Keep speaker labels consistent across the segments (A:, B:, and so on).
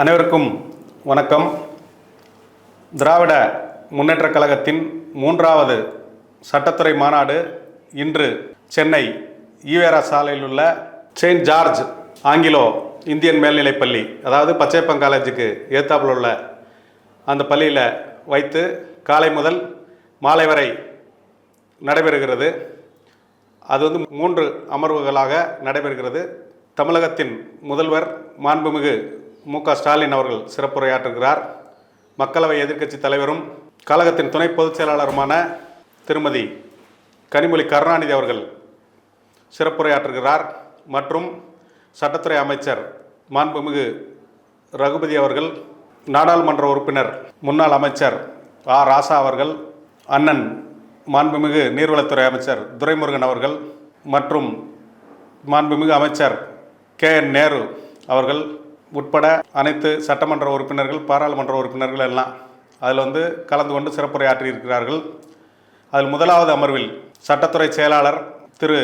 A: அனைவருக்கும் வணக்கம். திராவிட முன்னேற்றக் கழகத்தின் மூன்றாவது சட்டத்துறை மாநாடு இன்று சென்னை ஈவேரா சாலையில் உள்ள செயின்ட் ஜார்ஜ் ஆங்கிலோ இந்தியன் மேல்நிலைப் பள்ளி அதாவது பச்சைப்பம் காலேஜுக்கு ஏத்தாப்புல உள்ள அந்த பள்ளியில் வைத்து காலை முதல் மாலை வரை நடைபெறுகிறது. அது வந்து மூன்று அமர்வுகளாக நடைபெறுகிறது. தமிழகத்தின் முதல்வர் மாண்புமிகு மு க ஸ்டாலின் அவர்கள் சிறப்புரையாற்றுகிறார். மக்களவை எதிர்க்கட்சி தலைவரும் கழகத்தின் துணை பொதுச் செயலாளருமான திருமதி கனிமொழி கருணாநிதி அவர்கள் சிறப்புரையாற்றுகிறார். மற்றும் சட்டத்துறை அமைச்சர் மாண்புமிகு ரகுபதி அவர்கள் நாடாளுமன்ற உறுப்பினர் முன்னாள் அமைச்சர் ஆ. ராசா அவர்கள் அண்ணன் மாண்புமிகு நீர்வளத்துறை அமைச்சர் துரைமுருகன் அவர்கள் மற்றும் மாண்புமிகு அமைச்சர் கே. என். நேரு அவர்கள் உட்பட அனைத்து சட்டமன்ற உறுப்பினர்கள் பாராளுமன்ற உறுப்பினர்கள் எல்லாம் அதில் வந்து கலந்து கொண்டு சிறப்புரையாற்றி இருக்கிறார்கள் அதில் முதலாவது அமர்வில் சட்டத்துறை செயலாளர் திரு.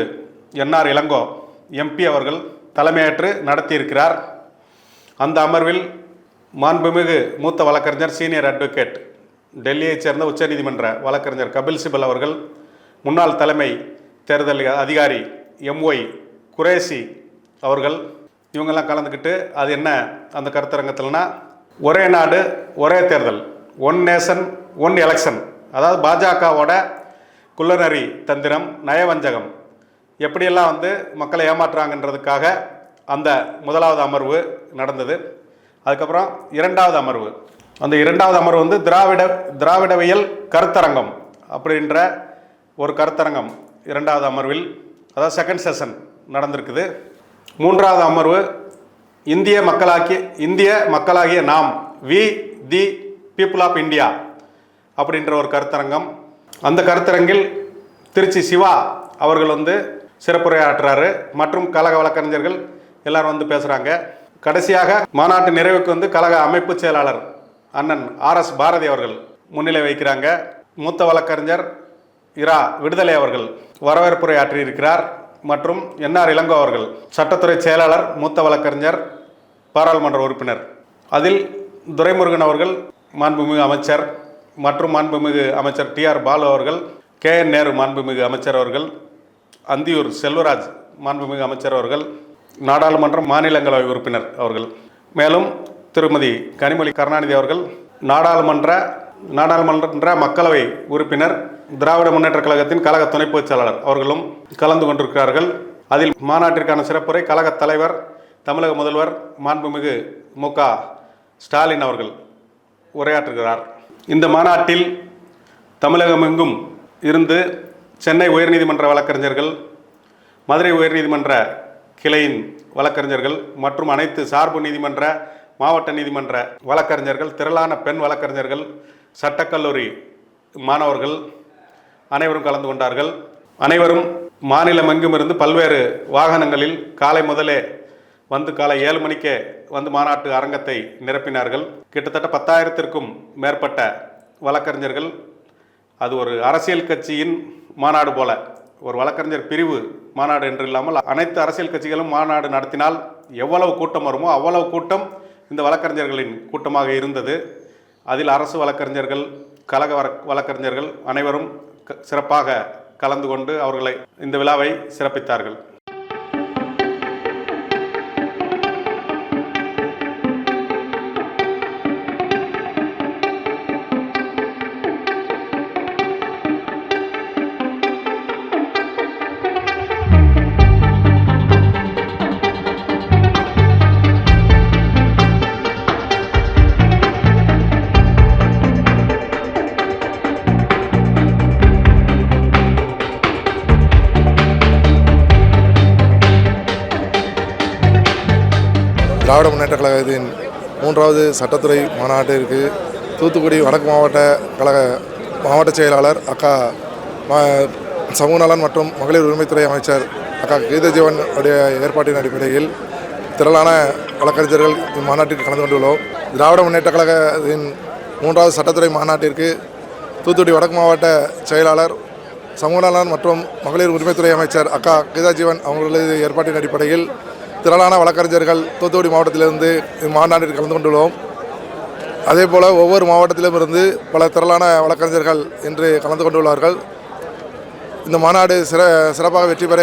A: என்ஆர் இளங்கோ எம்பி அவர்கள் தலைமையேற்று நடத்தியிருக்கிறார். அந்த அமர்வில் மாண்புமிகு மூத்த வழக்கறிஞர் சீனியர் அட்வொகேட் டெல்லியைச் சேர்ந்த உச்சநீதிமன்ற வழக்கறிஞர் கபில் சிபல் அவர்கள் முன்னாள் தலைமை தேர்தல் அதிகாரி எம்ஒய் குரேசி அவர்கள் இவங்கெல்லாம் கலந்துக்கிட்டு அது என்ன அந்த கருத்தரங்கத்தில்னா ஒரே நாடு ஒரே தேர்தல் ஒன் நேஷன் ஒன் எலெக்ஷன் அதாவது பாஜகவோட குள்ளநரி தந்திரம் நயவஞ்சகம். எப்படியெல்லாம் வந்து மக்களை ஏமாற்றுறாங்கன்றதுக்காக அந்த முதலாவது அமர்வு நடந்தது. அதுக்கப்புறம் இரண்டாவது அமர்வு. அந்த இரண்டாவது அமர்வு வந்து திராவிட திராவிடவியல் கருத்தரங்கம் அப்படின்ற ஒரு கருத்தரங்கம் இரண்டாவது அமர்வில் அதாவது செகண்ட் செஷன் நடந்திருக்குது. மூன்றாவது அமர்வு இந்திய மக்களாகிய இந்திய மக்களாகிய நாம் we the people of India அப்படின்ற ஒரு கருத்தரங்கம். அந்த கருத்தரங்கில் திருச்சி சிவா அவர்கள் வந்து சிறப்புரையாற்றுறாரு. மற்றும் கழக வழக்கறிஞர்கள் எல்லாரும் வந்து பேசுகிறாங்க கடைசியாக மாநாட்டு நிறைவுக்கு வந்து கழக அமைப்பு செயலாளர் அண்ணன் ஆர் எஸ் பாரதி அவர்கள் முன்னிலை வைக்கிறாங்க மூத்த வழக்கறிஞர் இரா விடுதலை அவர்கள் வரவேற்புரை ஆற்றியிருக்கிறார் மற்றும் என்ஆர் இளங்கோ அவர்கள் சட்டத்துறை செயலாளர் மூத்த வழக்கறிஞர் பாராளுமன்ற உறுப்பினர். அதில் துரைமுருகன் அவர்கள் மாண்புமிகு அமைச்சர் மற்றும் மாண்புமிகு அமைச்சர் டி ஆர் பாலு அவர்கள் கே என் நேரு மாண்புமிகு அமைச்சர் அவர்கள் அந்தியூர் செல்வராஜ் மாண்புமிகு அமைச்சர் அவர்கள் நாடாளுமன்ற மாநிலங்களவை உறுப்பினர் அவர்கள். மேலும் திருமதி கனிமொழி கருணாநிதி அவர்கள் நாடாளுமன்ற நாடாளுமன்ற மக்களவை உறுப்பினர் திராவிட முன்னேற்ற கழகத்தின் கழக துணை பொதுச்செயலாளர் அவர்களும் கலந்து கொண்டிருக்கிறார்கள். அதில் மாநாட்டிற்கான சிறப்புரை கழக தலைவர் தமிழக முதல்வர் மாண்புமிகு மு. க. ஸ்டாலின் அவர்கள் உரையாற்றுகிறார். இந்த மாநாட்டில் தமிழகமெங்கும் இருந்து சென்னை உயர்நீதிமன்ற வழக்கறிஞர்கள் மதுரை உயர்நீதிமன்ற கிளையின் வழக்கறிஞர்கள் மற்றும் அனைத்து சார்பு நீதிமன்ற மாவட்ட நீதிமன்ற வழக்கறிஞர்கள் திரளான பெண் வழக்கறிஞர்கள் சட்டக்கல்லூரி மாணவர்கள் அனைவரும் கலந்து கொண்டார்கள். அனைவரும் மாநிலம் இருந்து பல்வேறு வாகனங்களில் காலை முதலே வந்து காலை ஏழு மணிக்கே வந்து மாநாட்டு அரங்கத்தை நிரப்பினார்கள். கிட்டத்தட்ட பத்தாயிரத்திற்கும் மேற்பட்ட வழக்கறிஞர்கள் அது ஒரு அரசியல் கட்சியின் மாநாடு போல ஒரு வழக்கறிஞர் பிரிவு மாநாடு என்று இல்லாமல் அனைத்து அரசியல் கட்சிகளும் மாநாடு நடத்தினால் எவ்வளவு கூட்டம் வருமோ அவ்வளவு கூட்டம் இந்த வழக்கறிஞர்களின் கூட்டமாக இருந்தது. அதில் அரசு வழக்கறிஞர்கள் கழக வழக்கறிஞர்கள் அனைவரும் க- சிறப்பாக கலந்து கொண்டு அவர்களை இந்த விழாவை சிறப்பித்தார்கள்.
B: முன்னேற்ற கழகத்தின் மூன்றாவது சட்டத்துறை மாநாட்டிற்கு தூத்துக்குடி வடக்கு மாவட்ட கழக மாவட்ட செயலாளர் அக்கா சமூக நலன் மற்றும் மகளிர் உரிமைத்துறை அமைச்சர் அக்கா கீதஜீவன் உடைய ஏற்பாட்டின் அடிப்படையில் திரளான வழக்கறிஞர்கள் இம்மாநாட்டிற்கு கலந்து கொண்டுள்ளோம். திராவிட முன்னேற்ற கழகத்தின் மூன்றாவது சட்டத்துறை மாநாட்டிற்கு தூத்துக்குடி வடக்கு மாவட்ட செயலாளர் சமூக நலன் மற்றும் மகளிர் உரிமைத்துறை அமைச்சர் அக்கா கீதாஜீவன் அவர்களது ஏற்பாட்டின் அடிப்படையில் திரளான வழக்கறிஞர்கள் தூத்துக்குடி மாவட்டத்திலிருந்து மாநாட்டில் கலந்து கொண்டுள்ளோம். அதே போல் ஒவ்வொரு மாவட்டத்திலும் இருந்து பல திரளான வழக்கறிஞர்கள் இன்று கலந்து கொண்டுள்ளார்கள். இந்த மாநாடு சிற சிறப்பாக வெற்றி பெற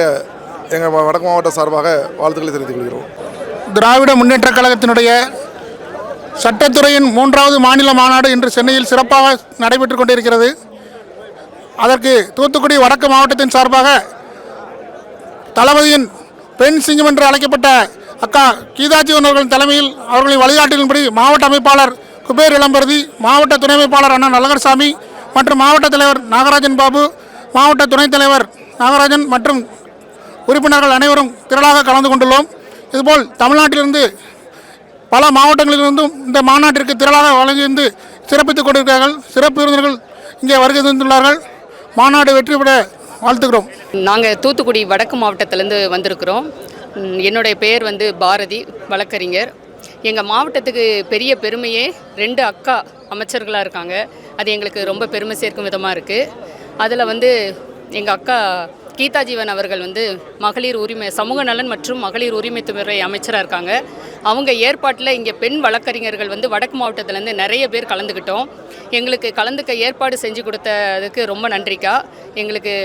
B: எங்கள் வடக்கு மாவட்ட சார்பாக வாழ்த்துக்களை தெரிவித்துக் கொள்கிறோம்.
C: திராவிட முன்னேற்ற கழகத்தினுடைய சட்டத்துறையின் மூன்றாவது மாநில மாநாடு இன்று சென்னையில் சிறப்பாக நடைபெற்று கொண்டிருக்கிறது. அதற்கு தூத்துக்குடி வடக்கு மாவட்டத்தின் சார்பாக தளபதியின் பெண் சிங்கம் என்று அழைக்கப்பட்ட அக்கா கீதாஜீவன் அவர்களின் தலைமையில் அவர்களின் வழிகாட்டின்படி மாவட்ட அமைப்பாளர் குபேர் இளம்பருதி மாவட்ட துணை அமைப்பாளர் அண்ணா நலகர்சாமி மற்றும் மாவட்ட தலைவர் நாகராஜன் பாபு மாவட்ட துணைத் தலைவர் நாகராஜன் மற்றும் உறுப்பினர்கள் அனைவரும் திரளாக கலந்து கொண்டுள்ளோம். இதுபோல் தமிழ்நாட்டிலிருந்து பல மாவட்டங்களிலிருந்தும் இந்த மாநாட்டிற்கு திரளாக வழங்கியிருந்து சிறப்பித்துக் கொண்டிருக்கிறார்கள். சிறப்பு விருந்தினர்கள் இங்கே வருகை தந்துள்ளார்கள். மாநாடு வெற்றி பெற வாழ்த்துக்கிறோம்
D: நாங்கள் தூத்துக்குடி வடக்கு மாவட்டத்திலேருந்து வந்திருக்கிறோம். என்னுடைய பெயர் வந்து பாரதி வழக்கறிஞர். எங்கள் மாவட்டத்துக்கு பெரிய பெருமையே ரெண்டு அக்கா அமைச்சர்களாக இருக்காங்க. அது எங்களுக்கு ரொம்ப பெருமை சேர்க்கும் விதமாக இருக்குது அதில் வந்து எங்கள் அக்கா கீதா ஜீவன் அவர்கள் வந்து மகளிர் உரிமை சமூக நலன் மற்றும் மகளிர் உரிமைத்துறை அமைச்சராக இருக்காங்க. அவங்க ஏற்பாட்டில் இங்கே பெண் வழக்கறிஞர்கள் வந்து வடக்கு மாவட்டத்திலேருந்து நிறைய பேர் கலந்துக்கிட்டோம் எங்களுக்கு கலந்துக்க ஏற்பாடு செஞ்சு கொடுத்ததுக்கு ரொம்ப நன்றிக்கா. எங்களுக்கு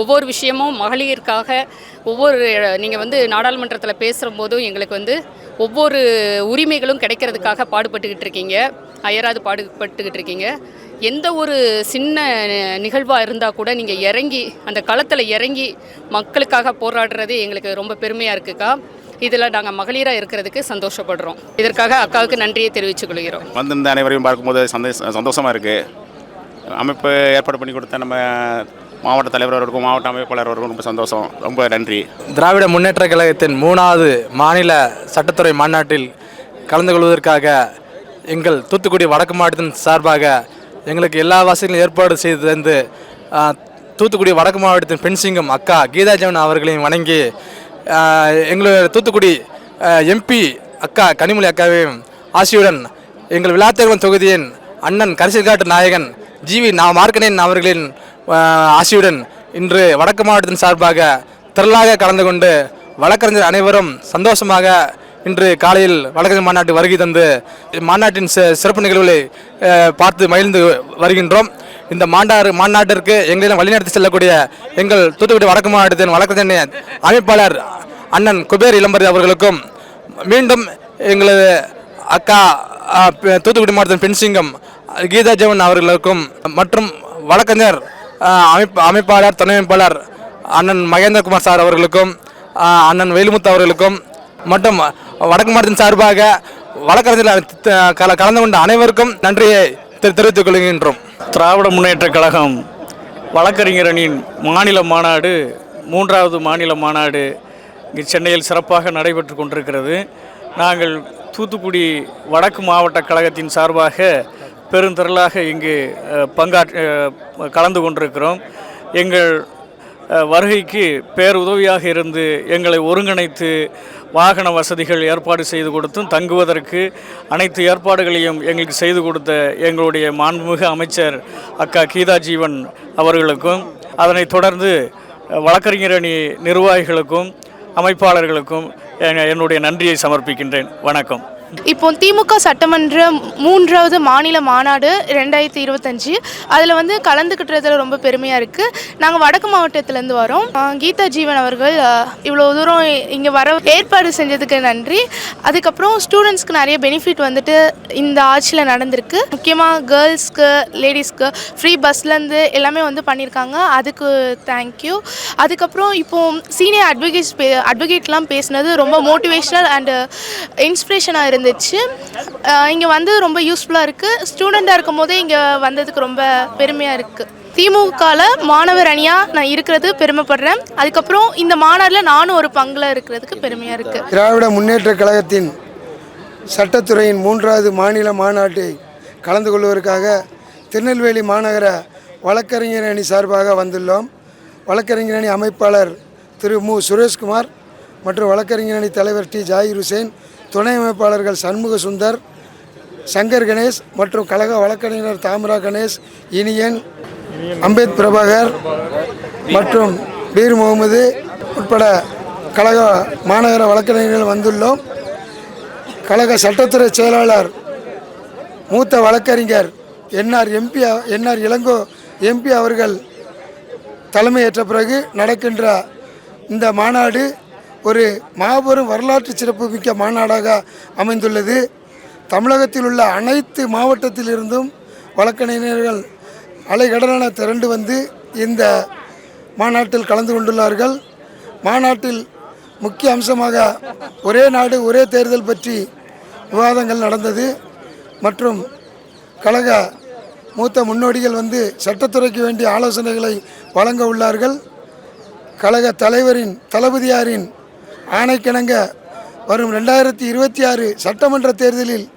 D: ஒவ்வொரு விஷயமும் மகளிருக்காக ஒவ்வொரு நீங்கள் வந்து நாடாளுமன்றத்தில் பேசுகிறபோதும் எங்களுக்கு வந்து ஒவ்வொரு உரிமைகளும் கிடைக்கிறதுக்காக பாடுபட்டுக்கிட்டு இருக்கீங்க. அயராது பாடுபட்டுக்கிட்டு இருக்கீங்க. எந்த ஒரு சின்ன நிகழ்வாக இருந்தால் கூட நீங்கள் இறங்கி அந்த களத்தில் இறங்கி மக்களுக்காக போராடுறது எங்களுக்கு ரொம்ப பெருமையாக இருக்குக்கா. இதில் நாங்கள் மகளிராக இருக்கிறதுக்கு சந்தோஷப்படுறோம். இதற்காக அக்காவுக்கு நன்றியை தெரிவித்துக் கொள்கிறோம்.
E: வந்திருந்த அனைவரையும் பார்க்கும்போது சந்தோஷமாக இருக்குது அமைப்பு ஏற்பாடு பண்ணி கொடுத்த நம்ம மாவட்ட தலைவர் அவர்களுக்கும் மாவட்ட அமைப்பாளர் அவர்களுக்கும் ரொம்ப சந்தோஷம். ரொம்ப நன்றி.
F: திராவிட முன்னேற்ற கழகத்தின் மூணாவது மாநில சட்டத்துறை மாநாட்டில் கலந்து கொள்வதற்காக எங்கள் தூத்துக்குடி வடக்கு மாவட்டத்தின் சார்பாக எங்களுக்கு எல்லா வசதிகளும் ஏற்பாடு செய்து தந்து தூத்துக்குடி வடக்கு மாவட்டத்தின் பெண்சிங்கம் அக்கா கீதாஜவன் அவர்களையும் வணங்கி எங்களுடைய தூத்துக்குடி எம்பி அக்கா கனிமொழி அக்காவையும் ஆசியுடன் எங்கள் விழாத்தேவன் தொகுதியின் அண்ணன் கரிசல்காட்டு நாயகன் ஜிவி நா மார்க்கனேன் அவர்களின் ஆசியுடன் இன்று வடக்கு மாவட்டத்தின் சார்பாக திரளாக கலந்து கொண்டு வழக்கறிஞர் அனைவரும் சந்தோஷமாக இன்று காலையில் வழக்கறிஞர் மாநாட்டு வருகை தந்து மாநாட்டின் சிறப்பு நிகழ்வுகளை பார்த்து மகிழ்ந்து வருகின்றோம். இந்த மாண்டாறு மாநாட்டிற்கு எங்களிடம் வழிநடத்தி செல்லக்கூடிய எங்கள் தூத்துக்குடி வடக்கு மாவட்டத்தின் வழக்கறிஞர் அமைப்பாளர் அண்ணன் குபேர் இளம்பரி அவர்களுக்கும் மீண்டும் எங்களது அக்கா தூத்துக்குடி மாவட்டத்தின் பெண்சிங்கம் கீதா ஜெவன் அவர்களுக்கும் மற்றும் வழக்கறிஞர் அமைப்பு அமைப்பாளர் துணை அமைப்பாளர் அண்ணன் மகேந்திரகுமார் சார் அவர்களுக்கும் அண்ணன் வேலுமுத்து அவர்களுக்கும் மற்றும் வடக்கு மாவட்டத்தின் சார்பாக வழக்கறிஞர் கல- கலந்து கொண்ட அனைவருக்கும் நன்றியை தெரிவித்துக் கொள்கின்றோம்.
G: திராவிட முன்னேற்ற கழகம் வழக்கறிஞரணியின் மாநில மாநாடு மூன்றாவது மாநில மாநாடு இங்கு சென்னையில் சிறப்பாக நடைபெற்று கொண்டிருக்கிறது. நாங்கள் தூத்துக்குடி வடக்கு மாவட்ட கழகத்தின் சார்பாக பெருந்திரளாக இங்கு பங்காற்று பங்காற்ற கலந்து கொண்டிருக்கிறோம். எங்கள் வருகைக்கு பேருதவியாக இருந்து எங்களை ஒருங்கிணைத்து வாகன வசதிகள் ஏற்பாடு செய்து கொடுத்தும் தங்குவதற்கு அனைத்து ஏற்பாடுகளையும் எங்களுக்கு செய்து கொடுத்த எங்களுடைய மாண்புமிகு அமைச்சர் அக்கா கீதா ஜீவன் அவர்களுக்கும் அதனைத் தொடர்ந்து வழக்கறிஞர் அணி நிர்வாகிகளுக்கும் அமைப்பாளர்களுக்கும் என்னுடைய நன்றியை சமர்ப்பிக்கின்றேன். வணக்கம்.
H: இப்போ திமுக சட்டமன்ற மூன்றாவது மாநில மாநாடு ரெண்டாயிரத்தி இருபத்தஞ்சி. அதில் வந்து கலந்துக்கிட்டுறதுல ரொம்ப பெருமையாக இருக்குது நாங்கள் வடக்கு மாவட்டத்திலேருந்து வரோம். கீதா ஜீவன் அவர்கள் இவ்வளோ தூரம் இங்கே வர ஏற்பாடு செஞ்சதுக்கு நன்றி. அதுக்கப்புறம் ஸ்டூடெண்ட்ஸ்க்கு நிறைய பெனிஃபிட் வந்துட்டு இந்த ஆட்சியில் நடந்திருக்கு. முக்கியமாக கேர்ள்ஸ்க்கு லேடிஸ்க்கு ஃப்ரீ பஸ்லேருந்து எல்லாமே வந்து பண்ணியிருக்காங்க. அதுக்கு தேங்க்யூ அதுக்கப்புறம் இப்போது சீனியர் அட்வொகேட்ஸ் பே அட்வொகேட்லாம் பேசினது ரொம்ப மோட்டிவேஷ்னல் அண்டு இன்ஸ்பிரேஷனாக இருக்குது இருந்துச்சு. இங்கே வந்து ரொம்ப யூஸ்ஃபுல்லாக இருக்குது ஸ்டூடெண்ட்டாக இருக்கும் போதே இங்கே வந்ததுக்கு ரொம்ப பெருமையாக இருக்குது திமுகவில் மாணவர் அணியாக நான் இருக்கிறது பெருமைப்படுறேன். அதுக்கப்புறம் இந்த மாநாட்டில் நானும் ஒரு பங்கில் இருக்கிறதுக்கு பெருமையாக இருக்குது
I: திராவிட முன்னேற்ற கழகத்தின் சட்டத்துறையின் மூன்றாவது மாநில மாநாட்டை கலந்து கொள்வதற்காக திருநெல்வேலி மாநகர வழக்கறிஞர் அணி சார்பாக வந்துள்ளோம். வழக்கறிஞர் அணி அமைப்பாளர் திரு மு. சுரேஷ்குமார் மற்றும் வழக்கறிஞர் அணி தலைவர் டி. ஜாகிர் ஹுசேன் துணை அமைப்பாளர்கள் சண்முக சுந்தர் சங்கர் கணேஷ் மற்றும் கழக வழக்கறிஞர் தாமரா கணேஷ் இனியன் அம்பேத் பிரபாகர் மற்றும் பீர் முகமது உட்பட கழக மாநகர வழக்கறிஞர்கள் வந்துள்ளோம். கழக சட்டத்துறை செயலாளர் மூத்த வழக்கறிஞர் N R MP N R Elango MP அவர்கள் தலைமையேற்ற பிறகு நடக்கின்ற இந்த மாநாடு ஒரு மாபெரும் வரலாற்று சிறப்புமிக்க மாநாடாக அமைந்துள்ளது. தமிழகத்தில் உள்ள அனைத்து மாவட்டத்திலிருந்தும் வழக்கறிஞர்கள் அலைகடலான திரண்டு வந்து இந்த மாநாட்டில் கலந்து கொண்டுள்ளார்கள். மாநாட்டில் முக்கிய அம்சமாக ஒரே நாடு ஒரே தேர்தல் பற்றி விவாதங்கள் நடந்தது. மற்றும் கழக மூத்த முன்னோடிகள் வந்து சட்டத்துறைக்கு வேண்டிய ஆலோசனைகளை வழங்க உள்ளார்கள். கழக தலைவரின் தளபதியாரின் ஆணைக்கிணங்க வரும் ரெண்டாயிரத்தி இருபத்தி ஆறு சட்டமன்ற தேர்தலில்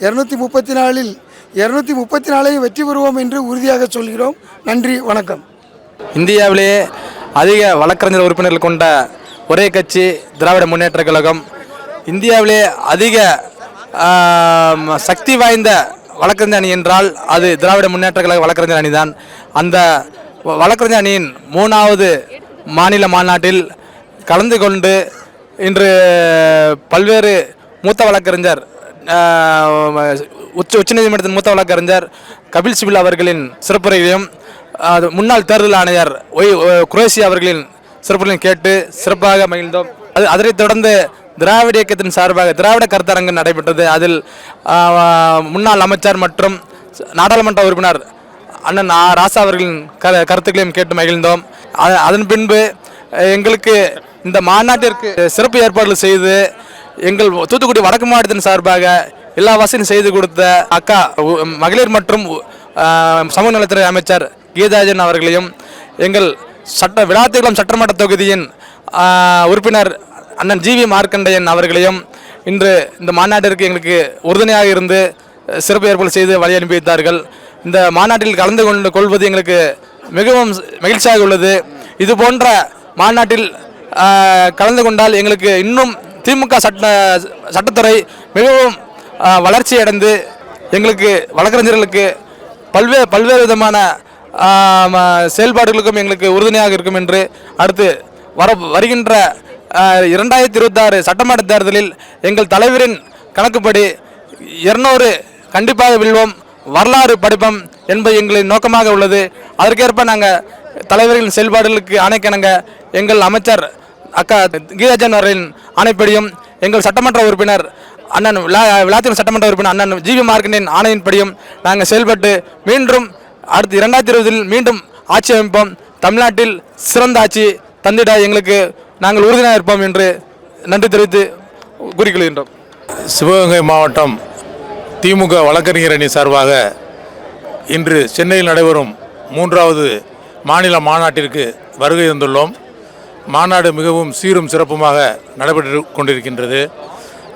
I: இரநூத்தி முப்பத்தி நாலில் இரநூத்தி முப்பத்தி நாலையும் வெற்றி பெறுவோம் என்று உறுதியாக சொல்கிறோம். நன்றி வணக்கம்.
F: இந்தியாவிலேயே அதிக வழக்கறிஞர் உறுப்பினர்கள் கொண்ட ஒரே கட்சி திராவிட முன்னேற்றக் கழகம். இந்தியாவிலே அதிக சக்தி வாய்ந்த வழக்கறிஞர் அணி என்றால் அது திராவிட முன்னேற்ற கழக வழக்கறிஞர் அணிதான். அந்த வழக்கறிஞர் அணியின் மூணாவது மாநில மாநாட்டில் கலந்து கொண்டு இன்று பல்வேறு மூத்த வழக்கறிஞர் உச்ச உச்சநீதிமன்றத்தின் மூத்த வழக்கறிஞர் கபில் சிபில் அவர்களின் சிறப்புரையையும் அது முன்னாள் தேர்தல் ஆணையர் ஒய் ஒ- குரேஷி அவர்களின் சிறப்புரையும் கேட்டு சிறப்பாக மகிழ்ந்தோம். அது அதனைத் தொடர்ந்து திராவிட இயக்கத்தின் சார்பாக திராவிட கருத்தரங்கு நடைபெற்றது. அதில் முன்னாள் அமைச்சர் மற்றும் நாடாளுமன்ற உறுப்பினர் அண்ணன் ஆ ராசா அவர்களின் க கருத்துக்களையும் கேட்டு மகிழ்ந்தோம். அதன் பின்பு எங்களுக்கு இந்த மாநாட்டிற்கு சிறப்பு ஏற்பாடுகள் செய்து எங்கள் தூத்துக்குடி வடக்கு மாவட்டத்தின் சார்பாக எல்லா வசதியும் செய்து கொடுத்த அக்கா மகளிர் மற்றும் சமூக நலத்துறை அமைச்சர் கீதாஜன் அவர்களையும் எங்கள் சட்ட விழாத்திகுளம் சட்டமன்ற தொகுதியின் உறுப்பினர் அண்ணன் ஜிவி மார்க்கண்டையன் அவர்களையும் இன்று இந்த மாநாட்டிற்கு எங்களுக்கு உறுதுணையாக இருந்து சிறப்பு ஏற்பாடு செய்து வழி அனுப்பி வைத்தார்கள். இந்த மாநாட்டில் கலந்து கொண்டு கொள்வது எங்களுக்கு மிகவும் மகிழ்ச்சியாக உள்ளது. இது போன்ற மாநாட்டில் கலந்து கொண்டால் எங்களுக்கு இன்னும் திமுக சட்ட சட்டத்துறை மிகவும் வளர்ச்சி அடைந்து எங்களுக்கு வழக்கறிஞர்களுக்கு பல்வேறு பல்வேறு விதமான செயல்பாடுகளுக்கும் எங்களுக்கு உறுதுணையாக இருக்கும் என்று அடுத்து வர வருகின்ற இரண்டாயிரத்தி இருபத்தாறு சட்டமன்ற தேர்தலில் எங்கள் தலைவரின் கணக்குப்படி இருநூறு கண்டிப்பாக வெல்வோம். வரலாறு படிப்போம் என்பது எங்களின் நோக்கமாக உள்ளது. அதற்கேற்ப நாங்கள் தலைவர்களின் செயல்பாடுகளுக்கு ஆணைக்கிணங்க. எங்கள் அமைச்சர் அக்கா கீதாஜன் அவர்களின் ஆணைப்படியும் எங்கள் சட்டமன்ற உறுப்பினர் அண்ணன் விழா விழாத்தின் சட்டமன்ற உறுப்பினர் அண்ணன் ஜிவி மார்க்கனின் ஆணையின்படியும் நாங்கள் செயல்பட்டு மீண்டும் அடுத்து இரண்டாயிரத்தி இருபதில் மீண்டும் ஆட்சி அமைப்போம். தமிழ்நாட்டில் சிறந்த ஆட்சி தந்திட எங்களுக்கு நாங்கள் உறுதியாக இருப்போம் என்று நன்றி தெரிவித்து கூறிக்கொள்கின்றோம்.
J: சிவகங்கை மாவட்டம் திமுக வழக்கறிஞர் அணி சார்பாக இன்று சென்னையில் நடைபெறும் மூன்றாவது மாநில மாநாட்டிற்கு வருகை தந்துள்ளோம். மாநாடு மிகவும் சீரும் சிறப்புமாக நடைபெற்று கொண்டிருக்கின்றது.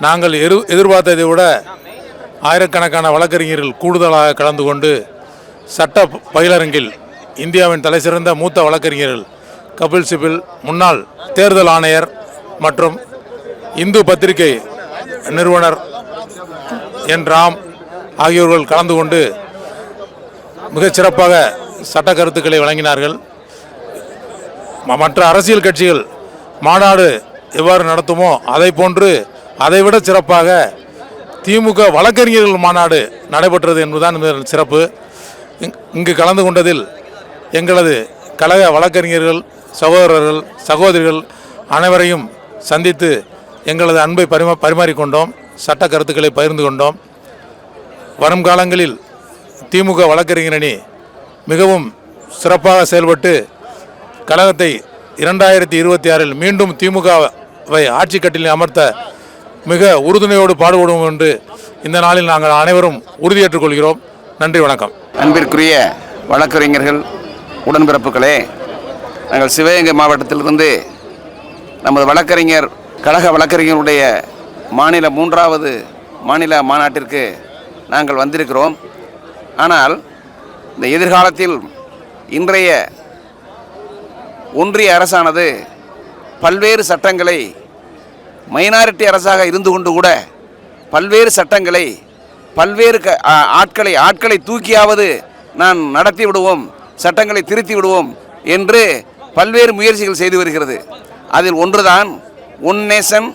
J: நாங்கள் எரு எதிர்பார்த்ததை விட ஆயிரக்கணக்கான வழக்கறிஞர்கள் கூடுதலாக கலந்து கொண்டு சட்ட பயிலரங்கில் இந்தியாவின் தலைசிறந்த மூத்த வழக்கறிஞர்கள் கபில் சிபில் முன்னாள் தேர்தல் ஆணையர் மற்றும் இந்து பத்திரிகை நிறுவனர் என் ராம் ஆகியோர்கள் கலந்து கொண்டு மிகச்சிறப்பாக சட்ட கருத்துக்களை வழங்கினார்கள். மற்ற அரசியல் கட்சிகள் மாநாடு எவ்வாறு நடத்துமோ அதை போன்று அதைவிட சிறப்பாக திமுக வழக்கறிஞர்கள் மாநாடு நடைபெற்றது என்பதுதான் இந்த சிறப்பு. இங்- இங்கு கலந்து கொண்டதில் எங்களது கழக வழக்கறிஞர்கள் சகோதரர்கள் சகோதரிகள் அனைவரையும் சந்தித்து எங்களது அன்பை பரிமா பரிமாறிக்கொண்டோம் சட்ட கருத்துக்களை பகிர்ந்து கொண்டோம். வரும் காலங்களில் திமுக வழக்கறிஞரணி மிகவும் சிறப்பாக செயல்பட்டு கழகத்தை இரண்டாயிரத்தி இருபத்தி ஆறில் மீண்டும் திமுகவை ஆட்சி கட்டிலில் அமர்த்த மிக உறுதுணையோடு பாடுபடுவோம் என்று இந்த நாளில் நாங்கள் அனைவரும் உறுதியேற்றுக் கொள்கிறோம். நன்றி வணக்கம்.
K: அன்பிற்குரிய வழக்கறிஞர்கள் உடன்பிறப்புகளே நாங்கள் சிவகங்கை மாவட்டத்திலிருந்து நமது வழக்கறிஞர் கழக வழக்கறிஞருடைய மாநில மூன்றாவது மாநில மாநாட்டிற்கு நாங்கள் வந்திருக்கிறோம். ஆனால் இந்த எதிர்காலத்தில் இன்றைய ஒன்றிய அரசானது பல்வேறு சட்டங்களை மைனாரிட்டி அரசாக இருந்து கொண்டு கூட பல்வேறு சட்டங்களை பல்வேறு க ஆட்களை ஆட்களை தூக்கியாவது நான் நடத்தி விடுவோம் சட்டங்களை திருத்தி விடுவோம் என்று பல்வேறு முயற்சிகள் செய்து வருகிறது. அதில் ஒன்றுதான் ஒன் நேஷன்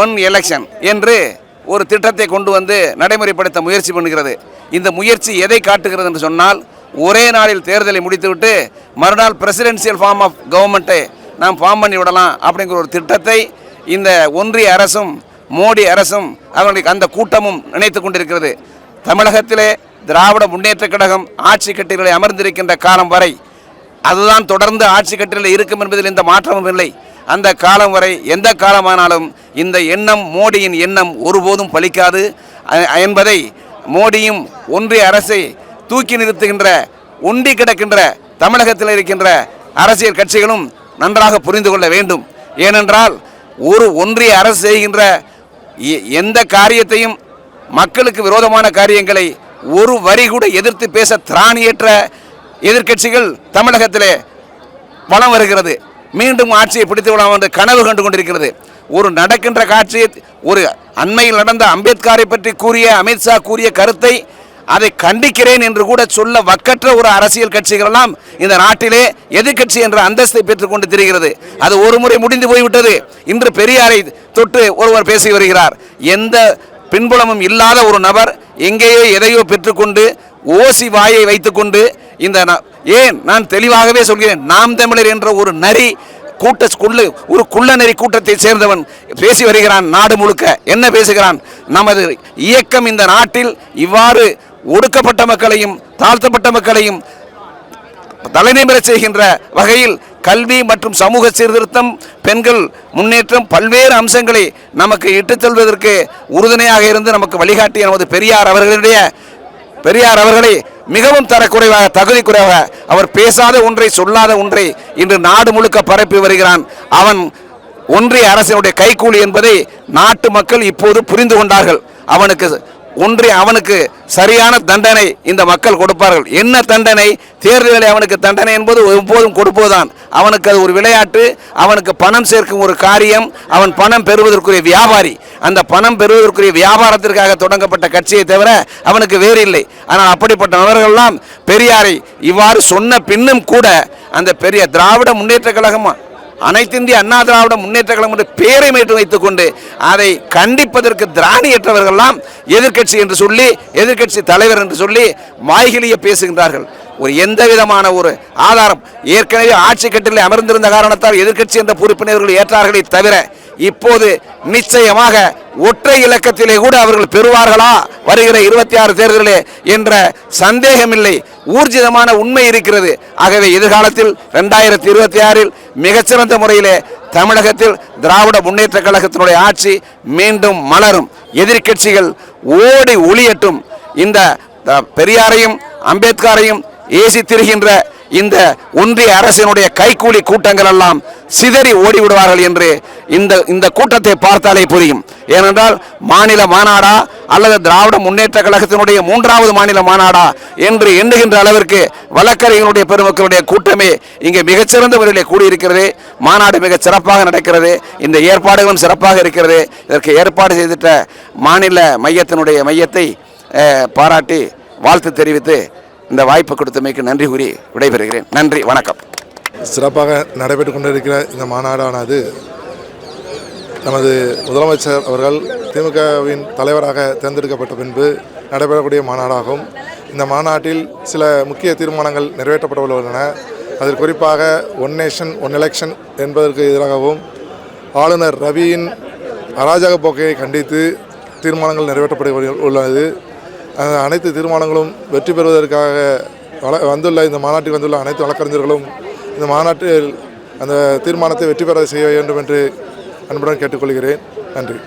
K: ஒன் எலெக்ஷன் என்று ஒரு திட்டத்தை கொண்டு வந்து நடைமுறைப்படுத்த முயற்சி பண்ணுகிறது. இந்த முயற்சி எதை காட்டுகிறது என்று சொன்னால் ஒரே நாளில் தேர்தலை முடித்துவிட்டு மறுநாள் பிரசிடென்சியல் ஃபார்ம் ஆஃப் கவர்மெண்ட்டை நாம் ஃபார்ம் பண்ணி விடலாம் அப்படிங்கிற ஒரு திட்டத்தை இந்த ஒன்றிய அரசும் மோடி அரசும் அவர்களுக்கு அந்த கூட்டமும் நினைத்து கொண்டிருக்கிறது. தமிழகத்திலே திராவிட முன்னேற்றக் கழகம் ஆட்சி கட்டிகளை அமர்ந்திருக்கின்ற காலம் வரை அதுதான் தொடர்ந்து ஆட்சி கட்டில் இருக்கும் என்பதில் எந்த மாற்றமும் இல்லை. அந்த காலம் வரை எந்த காலமானாலும் இந்த எண்ணம் மோடியின் எண்ணம் ஒருபோதும் பலிக்காது. அ- என்பதை மோடியும் ஒன்றிய அரசை தூக்கி நிறுத்துகின்ற ஒண்டி கிடக்கின்ற தமிழகத்தில் இருக்கின்ற அரசியல் கட்சிகளும் நன்றாக புரிந்து கொள்ள வேண்டும். ஏனென்றால் ஒரு ஒன்றிய அரசு செய்கின்ற எ- எந்த காரியத்தையும் மக்களுக்கு விரோதமான காரியங்களை ஒரு வரி கூட எதிர்த்து பேச திராணியற்ற எதிர்க்கட்சிகள் தமிழகத்திலே வளம் வருகிறது. மீண்டும் ஆட்சியை பிடித்து விடலாம் என்று கனவு கண்டு கொண்டிருக்கிறது. ஒரு நடக்கின்ற காட்சியை ஒரு அண்மையில் நடந்த அம்பேத்கரை பற்றி கூறிய அமித்ஷா கூறிய கருத்தை அதை கண்டிக்கிறேன் என்று கூட சொல்ல வக்கற்ற ஒரு அரசியல் கட்சிகளெல்லாம் இந்த நாட்டிலே எதிர்கட்சி என்ற அந்தஸ்தை பெற்றுக்கொண்டு திரிகிறது. அது ஒரு முறை முடிந்து போய்விட்டது. இன்று பெரியாரை தொட்டு ஒருவர் பேசி வருகிறார். எந்த பின்புலமும் இல்லாத ஒரு நபர் எங்கேயோ எதையோ பெற்றுக்கொண்டு ஓசி வாயை வைத்துக்கொண்டு இந்த ந- ஏன் நான் தெளிவாகவே சொல்கிறேன். நாம் தமிழர் என்ற ஒரு நரி கூட்ட குள்ளு ஒரு குள்ள நெறி கூட்டத்தை சேர்ந்தவன் பேசி வருகிறான் நாடு முழுக்க. என்ன பேசுகிறான்? நமது இயக்கம் இந்த நாட்டில் இவ்வாறு ஒடுக்கப்பட்ட மக்களையும் தாழ்த்தப்பட்ட மக்களையும் தலைநிமிர செய்கின்ற வகையில் கல்வி மற்றும் சமூக சீர்திருத்தம் பெண்கள் முன்னேற்றம் பல்வேறு அம்சங்களை நமக்கு இட்டுச் செல்வதற்கு உறுதுணையாக இருந்து நமக்கு வழிகாட்டிய நமது பெரியார் அவர்களுடைய பெரியார் அவர்களை மிகவும் தரக்குறைவாக தகுதி குறைவாக அவர் பேசாத ஒன்றை சொல்லாத ஒன்றை இன்று நாடு முழுக்க பரப்பி வருகிறான். அவன் ஒன்றிய அரசினுடைய கைக்கூலி என்பதை நாட்டு மக்கள் இப்போது புரிந்து கொண்டார்கள். அவனுக்கு ஒன்றிய அவனுக்கு சரியான தண்டனை இந்த மக்கள் கொடுப்பார்கள். என்ன தண்டனை? தேர்தலில் அவனுக்கு தண்டனை என்பது எப்போதும் கொடுப்பதுதான். அவனுக்கு அது ஒரு விளையாட்டு அவனுக்கு பணம் சேர்க்கும் ஒரு காரியம் அவன் பணம் பெறுவதற்குரிய வியாபாரி. அந்த பணம் பெறுவதற்குரிய வியாபாரத்திற்காக தொடங்கப்பட்ட கட்சியை தவிர அவனுக்கு வேறு இல்லை ஆனால் அப்படிப்பட்ட நபர்கள்லாம் பெரியாரை இவ்வாறு சொன்ன பின்னும் கூட அந்த பெரிய திராவிட முன்னேற்ற கழகமாக அனைத்திந்திய அண்ணா திராவிட முன்னேற்ற கழகம் என்ற பேரை வைத்துக் வைத்துக்கொண்டு அதை கண்டிப்பதற்கு திராணியற்றவர்கள்லாம் எதிர்க்கட்சி என்று சொல்லி எதிர்க்கட்சி தலைவர் என்று சொல்லி வாய்கிலிய பேசுகின்றார்கள். ஒரு எந்த விதமான ஒரு ஆதாரம்? ஏற்கனவே ஆட்சி கட்டில் அமர்ந்திருந்த காரணத்தால் எதிர்க்கட்சி என்ற பொறுப்பினர்கள் ஏற்றார்களே தவிர இப்போது நிச்சயமாக ஒற்றை இலக்கத்திலே கூட அவர்கள் பெறுவார்களா? வருகிற இருபத்தி ஆறு தேர்தலிலே என்ற சந்தேகமில்லை. ஊர்ஜிதமான உண்மை இருக்கிறது. ஆகவே எதிர்காலத்தில் ரெண்டாயிரத்தி இருபத்தி ஆறில் மிகச்சிறந்த முறையிலே தமிழகத்தில் திராவிட முன்னேற்ற கழகத்தினுடைய ஆட்சி மீண்டும் மலரும். எதிர்க்கட்சிகள் ஓடி ஒளியட்டும். இந்த பெரியாரையும் அம்பேத்கரையும் ஏசி திரிகின்ற இந்த ஒன்றிய அரசினுடைய கைக்கூலி கூட்டங்கள் எல்லாம் சிதறி ஓடிவிடுவார்கள் என்று இந்த இந்த கூட்டத்தை பார்த்தாலே புரியும். ஏனென்றால் மாநில மாநாடா அல்லது திராவிட முன்னேற்ற கழகத்தினுடைய மூன்றாவது மாநில மாநாடா என்று எண்ணுகின்ற அளவிற்கு வழக்கறிஞர்களுடைய பெருமக்களுடைய கூட்டமே இங்கே மிகச்சிறந்த முறையிலே கூடியிருக்கிறது. மாநாடு மிக சிறப்பாக நடக்கிறது. இந்த ஏற்பாடுகளும் சிறப்பாக இருக்கிறது. இதற்கு ஏற்பாடு செய்திட்ட மாநில மையத்தினுடைய மையத்தை பாராட்டி வாழ்த்து தெரிவித்து இந்த வாய்ப்பு கொடுத்தமைக்கு நன்றி கூறி விடைபெறுகிறேன். நன்றி வணக்கம்.
B: சிறப்பாக நடைபெற்று கொண்டிருக்கிற இந்த மாநாடானது நமது முதலமைச்சர் அவர்கள் திமுகவின் தலைவராக தேர்ந்தெடுக்கப்பட்ட பின்பு நடைபெறக்கூடிய மாநாடாகும். இந்த மாநாட்டில் சில முக்கிய தீர்மானங்கள் நிறைவேற்றப்பட உள்ளன அதில் குறிப்பாக ஒன் நேஷன் ஒன் எலெக்ஷன் என்பதற்கு எதிராகவும் ஆளுநர் ரவியின் அராஜக போக்கையை கண்டித்து தீர்மானங்கள் நிறைவேற்றப்பட உள்ளது அனைத்து தீர்மானங்களும் வெற்றி பெறுவதற்காக வள வந்துள்ள இந்த மாநாட்டில் வந்துள்ள அனைத்து வழக்கறிஞர்களும் இந்த மாநாட்டில் அந்த தீர்மானத்தை வெற்றி பெற செய்ய வேண்டும் என்று அன்புடன் கேட்டுக்கொள்கிறேன். நன்றி.